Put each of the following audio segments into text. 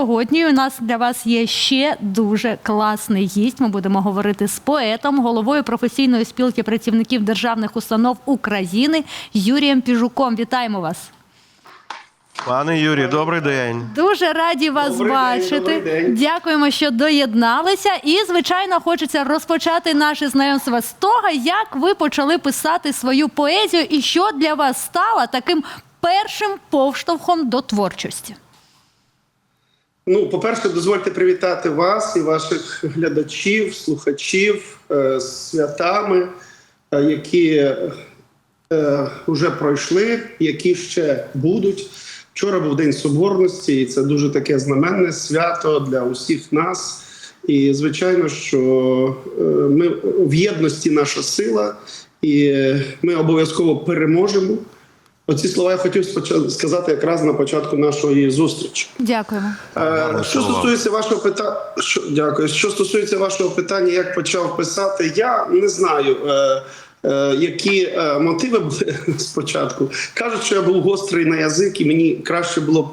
сьогодні у нас для вас є ще дуже класний гість. Ми будемо говорити з поетом, головою професійної спілки працівників державних установ України Юрієм Піжуком. Вітаємо вас! Пане Юрій, добрий день. Дуже раді вас Добрий бачити. добрий день. Дякуємо, що доєдналися. І, звичайно, хочеться розпочати наше знайомство з того, як ви почали писати свою поезію, і що для вас стало таким першим повштовхом до творчості. Ну, по-перше, дозвольте привітати вас і ваших глядачів, слухачів е, з святами, е, які е, вже пройшли, які ще будуть. Вчора був День Соборності, і це дуже таке знаменне свято для усіх нас. І звичайно, що е, ми в єдності наша сила, і е, ми обов'язково переможемо. Оці слова я хотів сказати якраз на початку нашої зустрічі. Дякуємо. Е, Що стосується вашого питання, що дякую. Що стосується вашого питання, як почав писати, я не знаю. Е, які е, мотиви були спочатку? Кажуть, що я був гострий на язик, і мені краще було б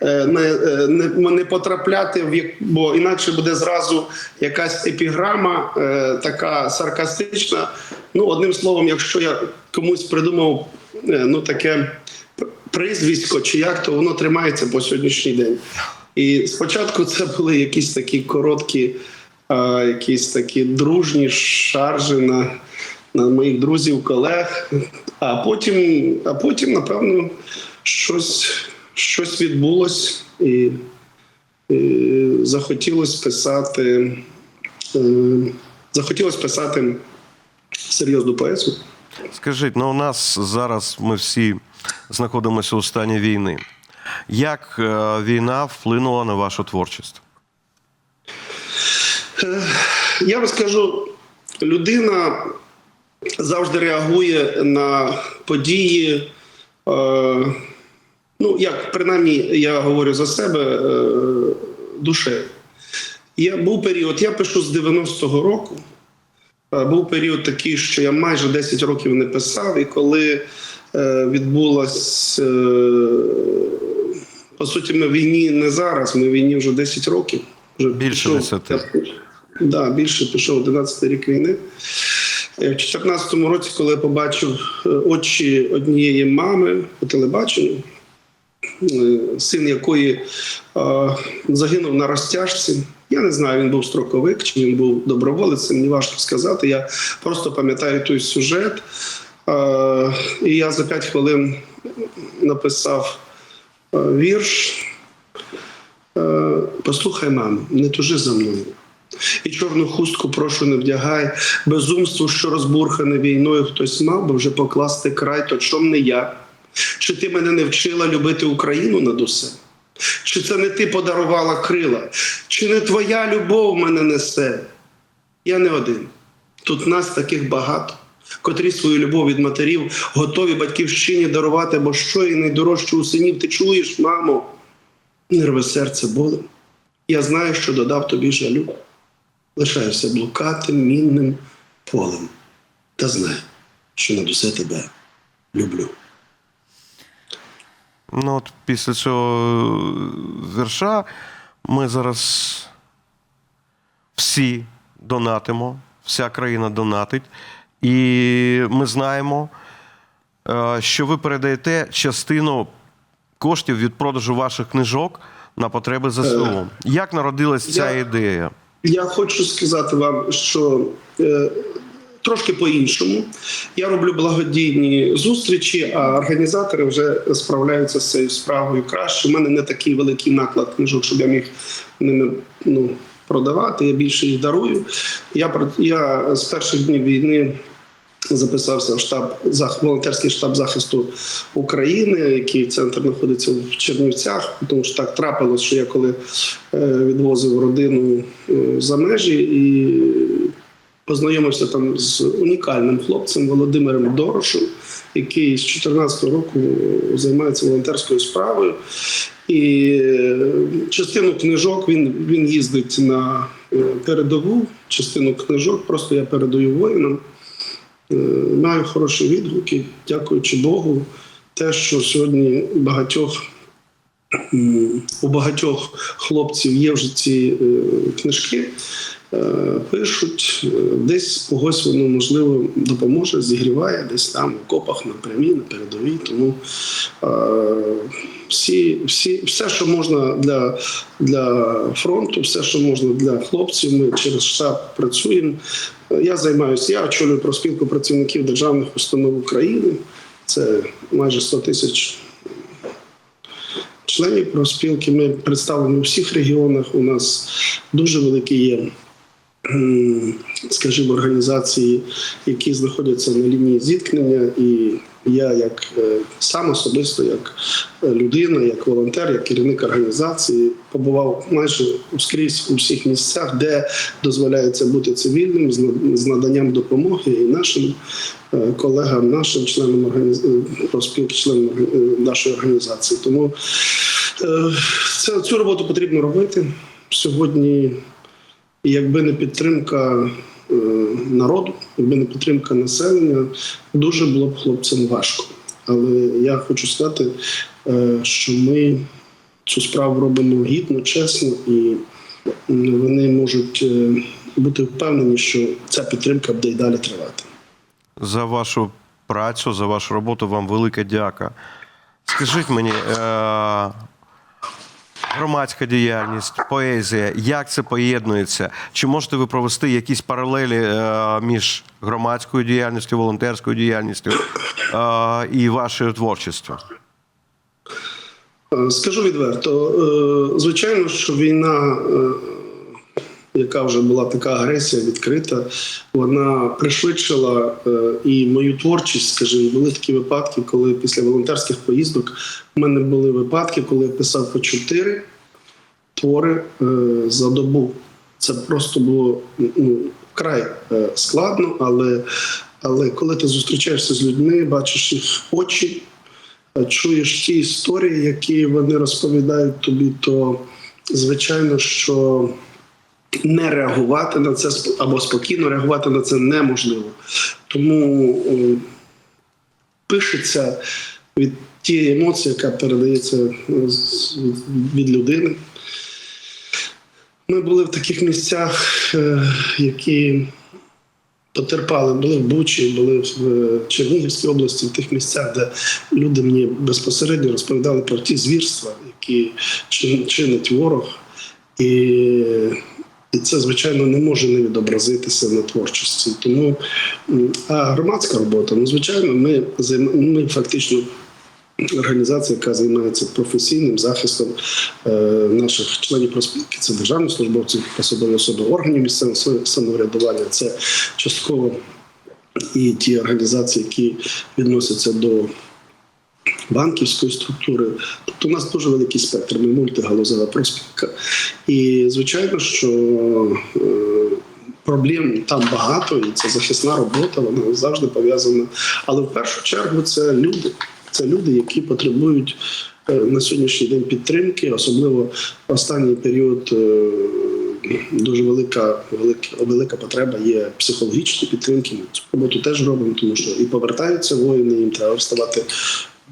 е, не, е, не, не потрапляти в як, бо інакше буде зразу якась епіграма, е, така саркастична. Ну, одним словом, якщо я комусь придумав е, ну таке прізвисько чи як, то воно тримається по сьогоднішній день. І спочатку це були якісь такі короткі, якісь такі дружні шаржі на моїх друзів, колег. А потім, а потім, напевно, щось, щось відбулось і, і захотілося писати. е, Захотілося писати серйозну поезію. Скажіть, ну у нас зараз ми всі знаходимося у стані війни. Як е, війна вплинула на вашу творчість? Я вам скажу, людина завжди реагує на події. Е, ну, як принаймні я говорю за себе е, душею. Я був період, я пишу з 90-го року. Е, Був період такий, що я майже 10 років не писав, і коли відбулась, по суті, ми в війні не зараз, ми в війні вже 10 років. Вже Більше пішов- 10. Да, більше пішов 11 рік війни. Е, В 2014 році, коли я побачив е, очі однієї мами по телебаченню, е, син якої загинув на розтяжці. Я не знаю, він був строковик чи він був доброволець, мені важко сказати. Я просто пам'ятаю той сюжет. І я за 5 хвилин написав вірш. Послухай, мамо, не тужи за мною. І чорну хустку прошу не вдягай, безумство, що розбурхане війною, хтось мав би вже покласти край, то чом не я? Чи ти мене не вчила любити Україну над усе? Чи це не ти подарувала крила? Чи не твоя любов мене несе? Я не один. Тут нас таких багато, котрі свою любов від матерів готові батьківщині дарувати, бо що і найдорожче у синів ти чуєш, мамо? Не рви серце болем. Я знаю, що додав тобі жалю. Лишаюся блукатим мінним полем. Та знай, що над усе тебе люблю. Ну, от після цього вірша ми зараз всі донатимо, вся країна донатить. І ми знаємо, е, що ви передаєте частину коштів від продажу ваших книжок на потреби ЗСУ. Як народилась ця ідея? Я хочу сказати вам, що е, трошки по-іншому. Я роблю благодійні зустрічі, а організатори вже справляються з цією справою краще. У мене не такий великий наклад книжок, щоб я міг ними ну, продавати. Я більше їх дарую. Я, я з перших днів війни. Записався в штаб волонтерський штаб захисту України, який центр знаходиться в Чернівцях. Тому що так трапилось, що я коли е, відвозив родину е, за межі і познайомився там з унікальним хлопцем Володимиром Дорошем, який з 2014 року займається волонтерською справою. І е, частину книжок він, він їздить на е, передову, частину книжок просто я передаю воїнам. Е, Маю хороші відгуки, дякуючи Богу. Те, що сьогодні багатьох у багатьох хлопців є вже ці е, книжки. е, Пишуть, десь когось воно можливо допоможе, зігріває, десь там у копах на прямій, на передовій. Тому всі, всі, все, що можна для, для фронту, все, що можна для хлопців, ми через штаб працюємо. Я займаюся, я очолюю профспілку працівників державних установ України. Це майже 100 тисяч членів профспілки. Ми представлені у всіх регіонах. У нас дуже великі є, скажімо, організації, які знаходяться на лінії зіткнення. І я, як е, сам особисто, як е, людина, як волонтер, як керівник організації, побував майже скрізь у всіх місцях, де дозволяється бути цивільним з наданням допомоги і нашим е, колегам, нашим членам організації, профспілки, членам нашої організації. Тому це, цю роботу потрібно робити сьогодні. Якби не підтримка е, народу, якби не підтримка населення, дуже було б хлопцям важко. Але я хочу сказати, е, що ми цю справу робимо гідно, чесно, і вони можуть е, бути впевнені, що ця підтримка буде й далі тривати. За вашу працю, за вашу роботу вам велика дяка. Скажіть мені, громадська діяльність, поезія, як це поєднується? Чи можете ви провести якісь паралелі е- між громадською діяльністю, волонтерською діяльністю е- і вашою творчістю? Е, Скажу відверто, звичайно, що війна, яка вже була така агресія відкрита, вона пришвидшила е, і мою творчість. Скажімо, були такі випадки, коли після волонтерських поїздок у мене були випадки, коли я писав по чотири твори е, за добу. Це просто було ну, вкрай е, складно, але, але коли ти зустрічаєшся з людьми, бачиш їх очі, чуєш ті історії, які вони розповідають тобі, то звичайно, що не реагувати на це або спокійно реагувати на це неможливо. Тому е, пишеться від тієї емоції, яка передається е, від людини. Ми були в таких місцях, е, які потерпали, були в Бучі, були в Чернігівській області, в тих місцях, де люди мені безпосередньо розповідали про ті звірства, які чинить ворог. І, і це, звичайно, не може не відобразитися на творчості. Тому а громадська робота, ну, звичайно, ми, ми фактично організація, яка займається професійним захистом е, наших членів проспілки. Це державні службовці, посадові особи органів місцевого самоврядування. Це частково і ті організації, які відносяться до банківської структури. Тобто у нас дуже великий спектр, ми мультигалузева проспілка. І звичайно, що е, проблем там багато, і це захисна робота, вона завжди пов'язана. Але в першу чергу це люди. Це люди, які потребують е, на сьогоднішній день підтримки, особливо в останній період. е, Дуже велика, велика, велика потреба є психологічної підтримки. Ми цю роботу теж робимо, тому що і повертаються воїни, їм треба вставати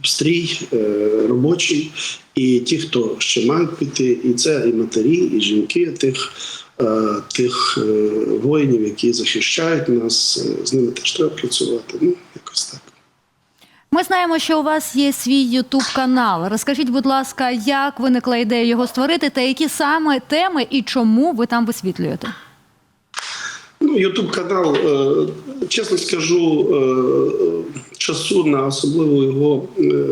стрій е, робочий, і ті, хто ще мають піти, і це і матері, і жінки тих, е, тих е, воїнів, які захищають нас. З ними теж треба працювати. Ну, якось так. Ми знаємо, що у вас є свій Ютуб канал. Розкажіть, будь ласка, як виникла ідея його створити, та які саме теми і чому ви там висвітлюєте? Ну, Ютуб канал, е, чесно скажу, е, часу на особливу його, е,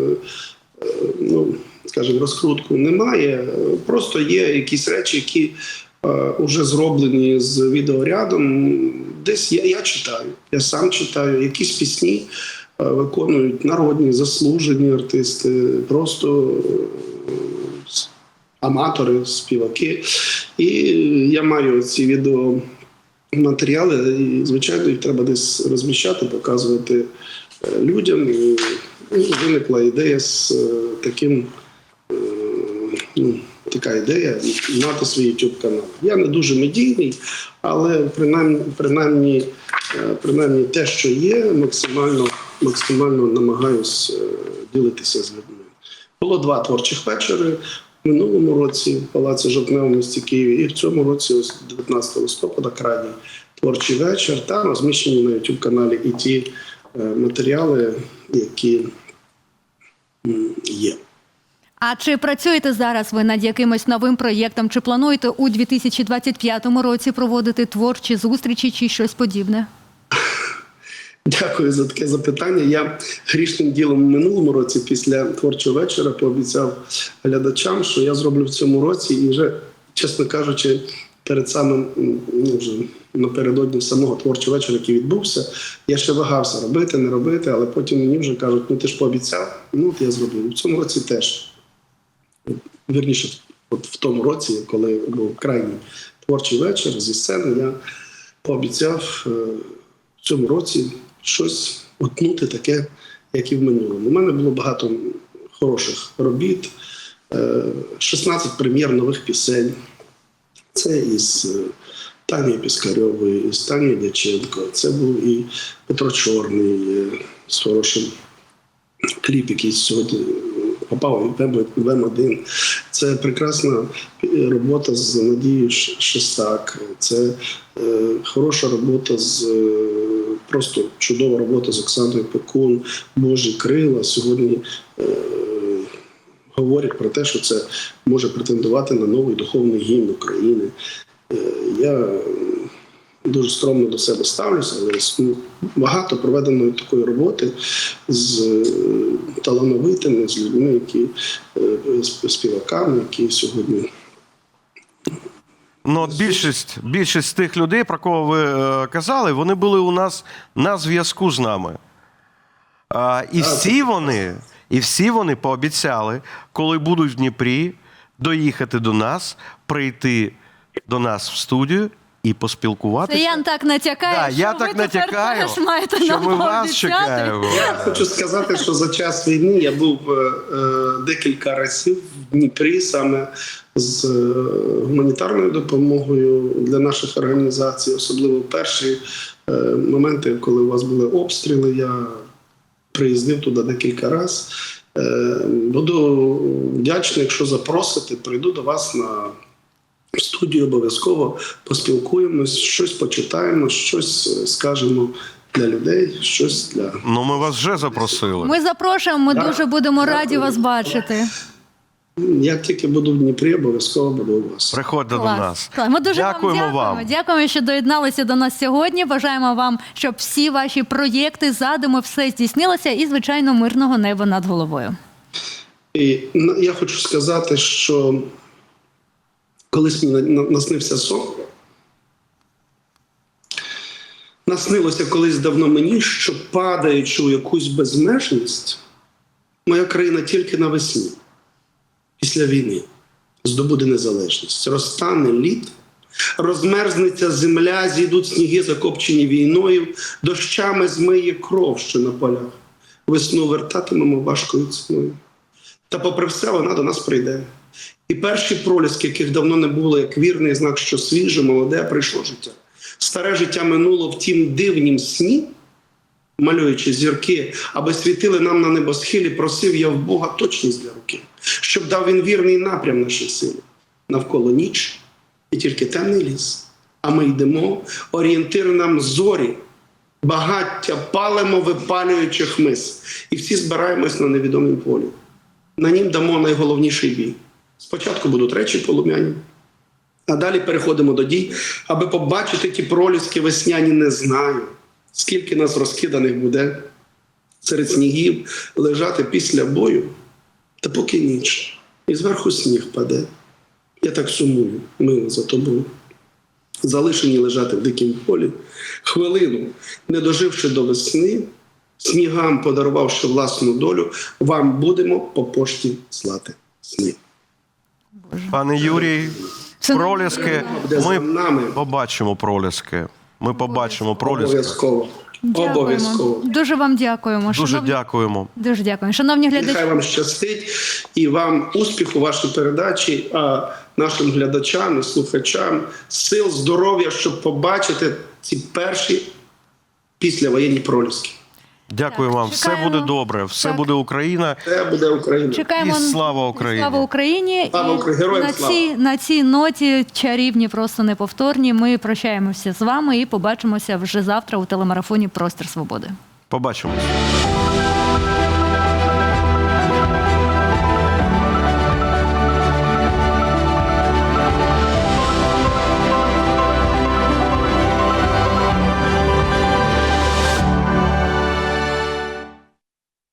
ну, скажімо, розкрутку немає. Просто є якісь речі, які вже зроблені з відеорядом. Десь я, я читаю, я сам читаю, якісь пісні виконують народні, заслужені артисти, просто аматори, співаки. І я маю ці відео матеріали, і, звичайно, їх треба десь розміщати, показувати е, людям. І ну, виникла ідея з е, таким. е, Ну, така ідея мати свій YouTube канал. Я не дуже медійний, але принаймні, принаймні, принаймні те, що є, максимально, максимально намагаюсь ділитися з людьми. Було два творчих вечори. Минулому році в Палаці Жовтневому місті Києві, і в цьому році, ось 19 листопада, крайній творчий вечір. Там розміщені на youtube каналі і ті е, матеріали, які є. А чи працюєте зараз ви над якимось новим проєктом? Чи плануєте у 2025 році проводити творчі зустрічі чи щось подібне? Дякую за таке запитання. Я грішним ділом в минулому році, після творчого вечора, пообіцяв глядачам, що я зроблю в цьому році, і вже, чесно кажучи, перед самим ну, вже напередодні самого творчого вечора, який відбувся, я ще вагався робити, не робити, але потім мені вже кажуть, ну ти ж пообіцяв, ну от я зроблю. В цьому році теж. Вірніше, от в тому році, коли був крайній творчий вечір зі сцени, я пообіцяв е, в цьому році щось утнути таке, як і в минулому. У мене було багато хороших робіт, е, 16 прем'єр нових пісень. Це із е, Танією Піскарьовою, із Танією Дяченко. Це був і Петро Чорний е, з хорошим кліп, який сьогодні попав в М1. Це прекрасна робота з Надією Шестак. Це е, хороша робота з е, просто чудова робота з Оксаною Пекун, Божі крила. Сьогодні е, говорять про те, що це може претендувати на новий духовний гімн України. Е, я дуже скромно до себе ставлюся, але ну, багато проведеної такої роботи з е, талановитими, з людьми, які з співаками, які сьогодні Ну, от більшість, більшість тих людей, про кого ви е, казали, вони були у нас на зв'язку з нами. А, і всі вони, і всі вони пообіцяли, коли будуть в Дніпрі, доїхати до нас, прийти до нас в студію і поспілкуватися. Ян так натякає, Да, що я ви так тепер натякаю, теж маєте що нам ми вас пообіцяти. чекаємо. Я хочу сказати, що за час війни я був е, е, декілька разів в Дніпрі саме з е, гуманітарною допомогою для наших організацій, особливо перші е, моменти, коли у вас були обстріли. Я приїздив туди декілька разів. Е, Буду вдячний, якщо запросите, прийду до вас на студію обов'язково поспілкуємось, щось почитаємо, щось скажемо для людей, щось для Ну, ми вас вже запросили. Ми запрошуємо, ми Так. дуже будемо Дякую. раді вас бачити. Як тільки буду в Дніпрі, обов'язково буду у вас. Приходьте до нас. Клас. Ми дуже Дякуємо вам дякуємо. вам. Дякуємо, що доєдналися до нас сьогодні. Бажаємо вам, щоб всі ваші проєкти, задуми, все здійснилося і, звичайно, мирного неба над головою. І я хочу сказати, що колись мені на- на- наснився сон. Наснилося колись давно мені, що падаючи у якусь безмежність, моя країна тільки навесні, після війни, здобуде незалежність. Розтане лід, розмерзнеться земля, зійдуть сніги, закопчені війною, дощами змиє кров, що на полях. Весну вертатимемо важкою ціною. Та попри все, вона до нас прийде. І перші проліски, яких давно не було, як вірний знак, що свіже, молоде, прийшло життя. Старе життя минуло в тім дивнім сні, малюючи зірки, аби світили нам на небосхилі, просив я в Бога точність для руки, щоб дав він вірний напрям нашій силі. Навколо ніч і тільки темний ліс. А ми йдемо, орієнтир нам зорі, багаття палимо, випалюючи хмиз, і всі збираємось на невідомім полі. На нім дамо найголовніший бій. Спочатку будуть речі полум'яні, а далі переходимо до дій, аби побачити ті проліски весняні, не знаю, скільки нас розкиданих буде серед снігів лежати після бою, та поки ніч, і зверху сніг паде. Я так сумую, мило за тобою. Залишені лежати в дикім полі, хвилину, не доживши до весни, снігам подарувавши власну долю, вам будемо по пошті слати сни. Пане Юрій, Це проліски. Ми нами. побачимо проліски. Ми побачимо проліски. Обов'язково. Дякуємо. Обов'язково. Дуже вам дякуємо. Дуже Шановні- дякуємо. Дуже дякуємо. Шановні глядачі. Нехай вам щастить і вам успіху вашій передачі, а нашим глядачам і слухачам сил, здоров'я, щоб побачити ці перші післявоєнні проліски. Дякую Так, вам. Все буде добре, все Так. буде Україна. Все буде Україна. Чекаємо І слава Україні! Слава Україні! Слава Україні! Героям на слава! цій на цій ноті чарівні, просто неповторні. Ми прощаємося з вами і побачимося вже завтра у телемарафоні Простір Свободи. Побачимось.